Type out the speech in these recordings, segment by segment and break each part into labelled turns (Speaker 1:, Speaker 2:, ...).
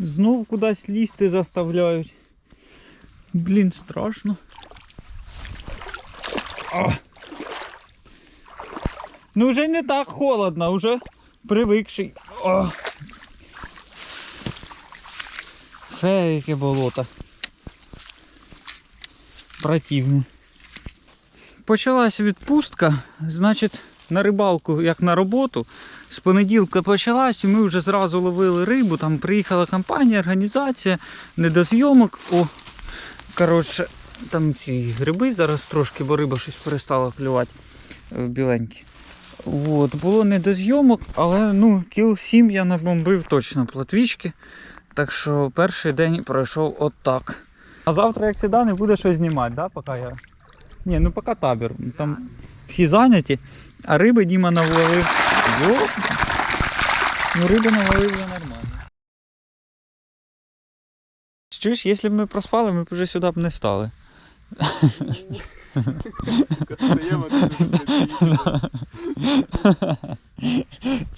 Speaker 1: Знов кудись лізти заставляють. Блін, страшно. А. Ну вже не так холодно, вже привикший. О. Фе, яке болото. Противне. Почалась відпустка, значить, на рибалку, як на роботу. З понеділка почалась, і ми вже зразу ловили рибу. Там приїхала компанія, організація, не до зйомок. О, коротше, там ці гриби зараз трошки, бо риба щось перестала клювати е, біленькі. От, було не до зйомок, але ну, кіл 7 я набомбив точно платвічки. Так що перший день пройшов отак. А завтра, як завжди, не буде щось знімати, да, поки я. Ні, ну поки табір. Там всі зайняті, а риби Діма наловив. Йо. Ну, риби наловив вже нормально. Чуєш, якщо б ми проспали, ми б вже сюди б не стали.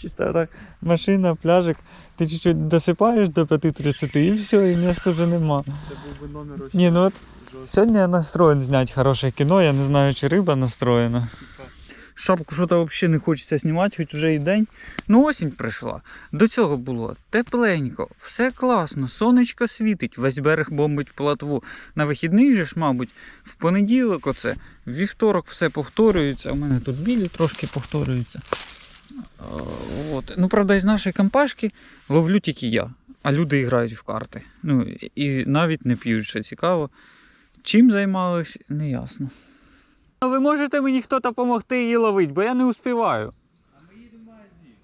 Speaker 1: Чисто так, машина, пляжик, ти чуть-чуть досипаєш до 5.30 і все, і місця вже нема.
Speaker 2: Це був би номер
Speaker 1: Ні, ну от сьогодні я настроєн зняти хороше кіно, я не знаю, чи риба настроєна. Шапку що то взагалі не хочеться знімати, хоч вже і день. Ну осінь прийшла. До цього було тепленько, все класно, сонечко світить, весь берег бомбить платву. На вихідних же ж, мабуть, в понеділок оце, в вівторок все повторюється. У мене тут білі трошки повторюються. От. Ну, правда, із нашої компашки ловлю тільки я, а люди грають в карти. Ну, і навіть не п'ють, що цікаво. Чим займались, не ясно. А ви можете мені хто допомогти її ловити, бо я не успіваю. А ми їдемо в магазин.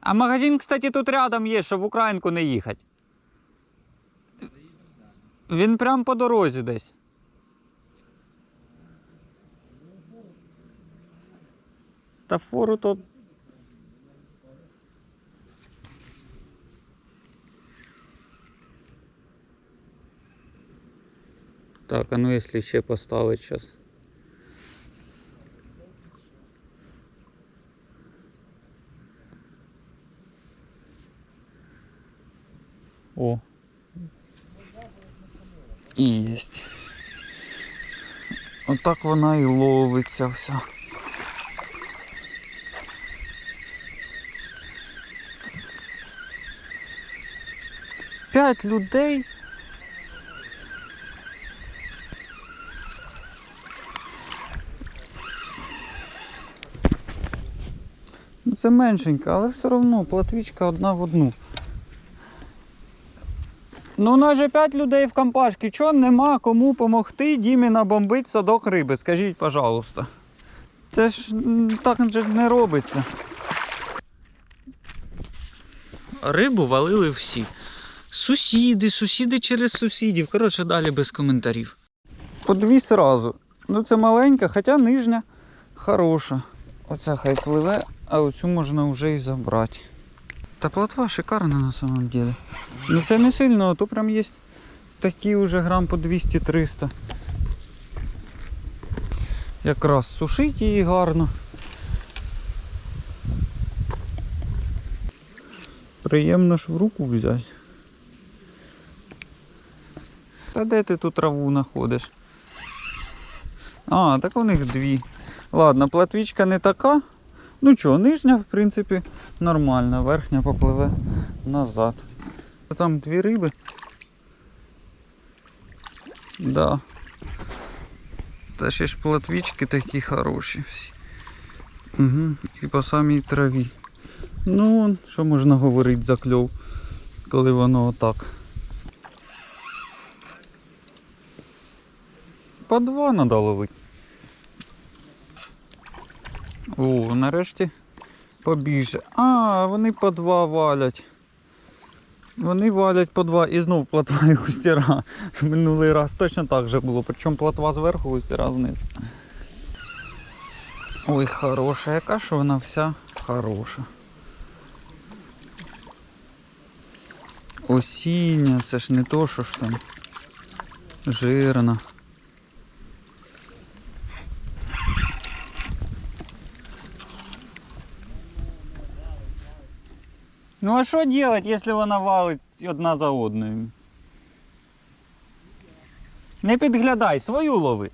Speaker 1: А магазин, кстати, тут рядом є, щоб в Українку не їхати. Він прямо по дорозі десь. Та фору то. Так, а ну если ще поставить сейчас. О. І єсть. Отак вона і ловиться вся. П'ять людей. Ну це меншенька, але все одно платвічка одна в одну. Ну, у нас же 5 людей в компашці. Чого нема кому допомогти Дімі набомбити садок риби? Скажіть, пожалуйста. Це ж так же не робиться. Рибу валили всі. Сусіди, сусіди через сусідів. Коротше, далі без коментарів. По дві сразу. Ну це маленька, хоча нижня хороша. Оця хай пливе, а оцю можна вже і забрати. Та плотва шикарна на самом деле. Ну це не сильно, а то прям є такі вже грам по 200-300. Якраз сушить її гарно. Приємно ж в руку взяти. Та де ти ту траву знаходиш? А, так у них дві. Ладно, платвічка не така. Ну чого, нижня, в принципі, нормальна, верхня попливе назад. Там дві риби. Да. Та ще ж платвічки такі хороші всі. Угу. І по самій траві. Ну, що можна говорити за кльов, коли воно отак. По два надо ловити. О, нарешті побільше. А, вони по два валять. Вони валять по два і знов платва і густіра. Минулий раз точно так же було. Причому платва зверху, густіра знизу. Ой, хороша, яка ж вона вся хороша. Осіння, це ж не то, що ж там жирна. Ну а що робити, якщо вона валить одна за одною? Не підглядай, свою лови.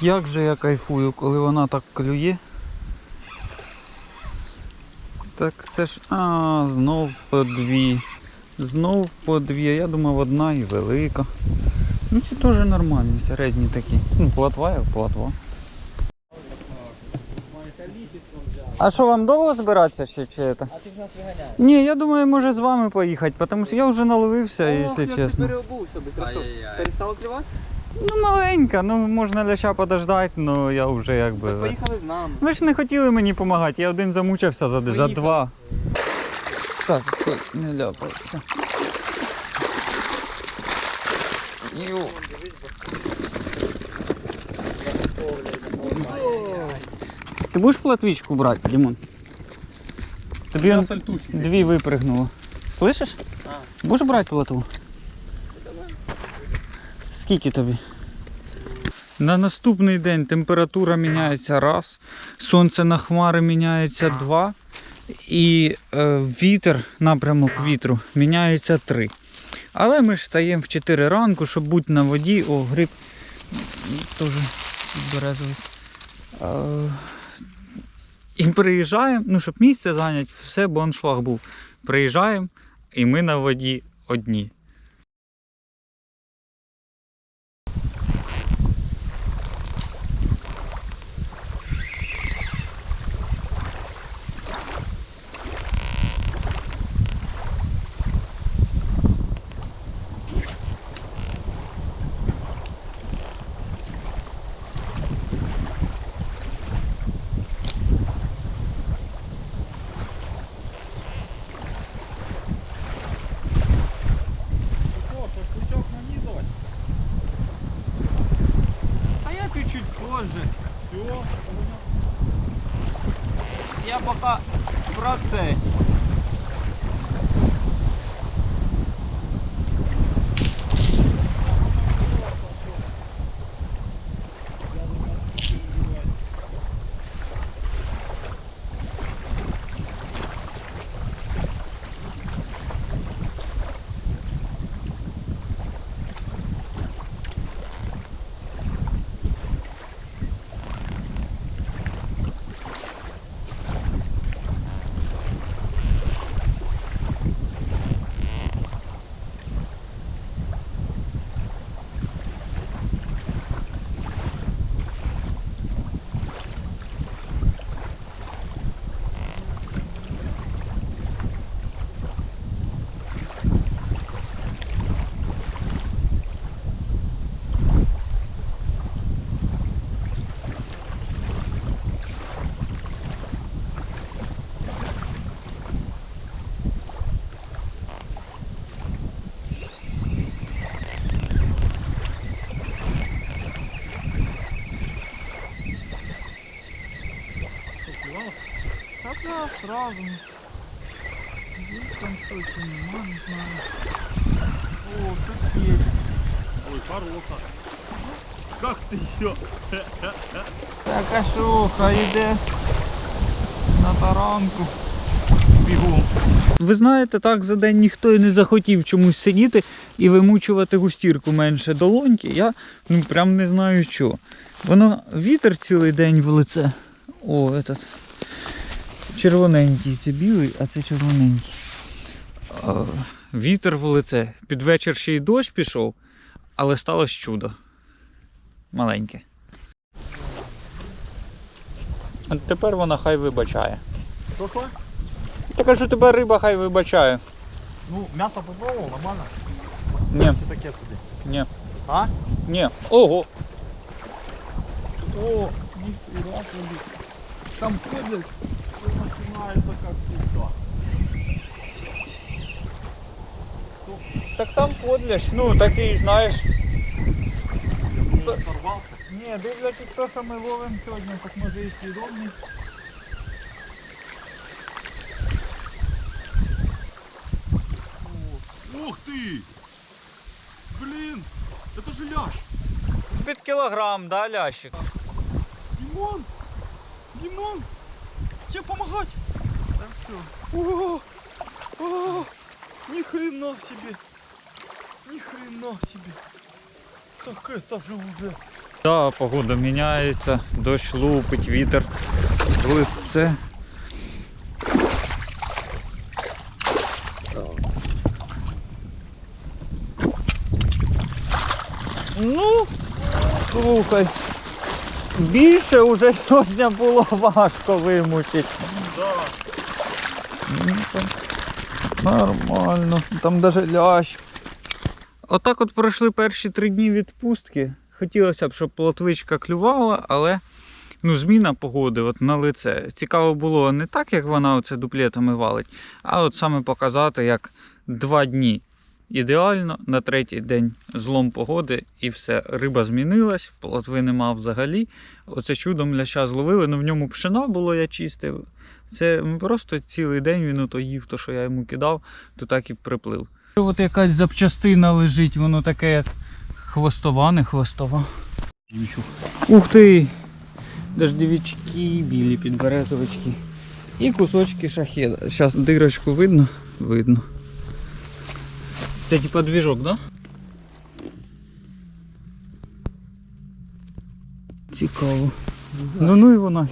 Speaker 1: Як же я кайфую, коли вона так клює. Так це ж. А, знов по дві. Знов по дві. Я думав одна і велика. Ну це теж нормальні, середні такі. Ну, платва як платва. А що вам довго збиратися ще чи це?
Speaker 2: А ти ж нас виганяєш.
Speaker 1: Ні, я думаю, може з вами поїхати, тому що я вже наловився, якщо чесно.
Speaker 2: переобувся би?
Speaker 3: Ай-яй-яй.
Speaker 2: Перестало клювати?
Speaker 1: Ну, маленька, ну можна ляща подождати, але я вже якби.
Speaker 2: Так поїхали з нами.
Speaker 1: Ви ж не хотіли мені допомагати, я один замучився за, за
Speaker 2: Поїхали.
Speaker 1: два. Так, стой, не ляпайся. Ю. Ти будеш платвічку брати, Дімон? Тобі он дві випригнуло. Слышиш? Будеш брати платву? Скільки тобі? На наступний день температура міняється раз, сонце на хмари міняється два, і е, вітер, напрямок вітру міняється три. Але ми ж стаємо в 4 ранку, щоб бути на воді. О, гриб теж березовий. І приїжджаємо, ну, щоб місце зайняти, все, бо аншлаг був. Приїжджаємо, і ми на воді одні. Я пока в процессе. Да. Есть там что-то, нема, не знаю.
Speaker 3: О, тут есть. Ой, хороша. Как ты ее?
Speaker 1: Так, а що, йде на таранку. Бігом. Ви знаєте, так за день ніхто і не захотів чомусь сидіти і вимучувати густірку менше долоньки. Я ну прям не знаю що. Воно вітер цілий день в лице. О, этот. Червоненький, це білий, а це червоненький. Вітер в лице. Під вечір ще й дощ пішов, але сталося чудо. Маленьке. А тепер вона хай вибачає.
Speaker 3: Что?
Speaker 1: Я кажу, тепер риба хай вибачає.
Speaker 3: Ну, мясо попробовал, нормально?
Speaker 1: Ні,
Speaker 3: Все таке собі.
Speaker 1: ні,
Speaker 3: А?
Speaker 1: ні. Ого.
Speaker 3: О, себе. Там ходят, все начинается как всегда.
Speaker 1: Так там подляш, ну такий, знаєш. Ні, дивлячись те, що ми ловимо сьогодні, так може і свідомий.
Speaker 3: Ух ты! Блин, это же ляж.
Speaker 1: Під кілограм, да, лящик?
Speaker 3: Димон! Димон! Тебе помогать! Все. О, о, ни хрена себе. Ни хрена себе. Так это же уже.
Speaker 1: Да, погода міняється, дощ лупить, вітер в лице. Ну, слухай. Більше вже сьогодні було важко вимучити.
Speaker 3: Да.
Speaker 1: Нормально, там даже лящ. Отак от пройшли перші три дні відпустки. Хотілося б, щоб плотвичка клювала, але ну, зміна погоди от на лице. Цікаво було не так, як вона оце дуплетами валить, а от саме показати, як два дні ідеально, на третій день злом погоди і все. Риба змінилась, плотви нема взагалі. Оце чудом ляща зловили, ну в ньому пшена було, я чистив. Це просто цілий день він ото їв, то, що я йому кидав, то так і приплив. От якась запчастина лежить, воно таке як хвостова, не хвостова. Ух ти! Дождевички, білі підберезовички. І кусочки шахеда. Зараз дирочку видно? Видно. Це типа двіжок, да? Цікаво. Ну ну і вона.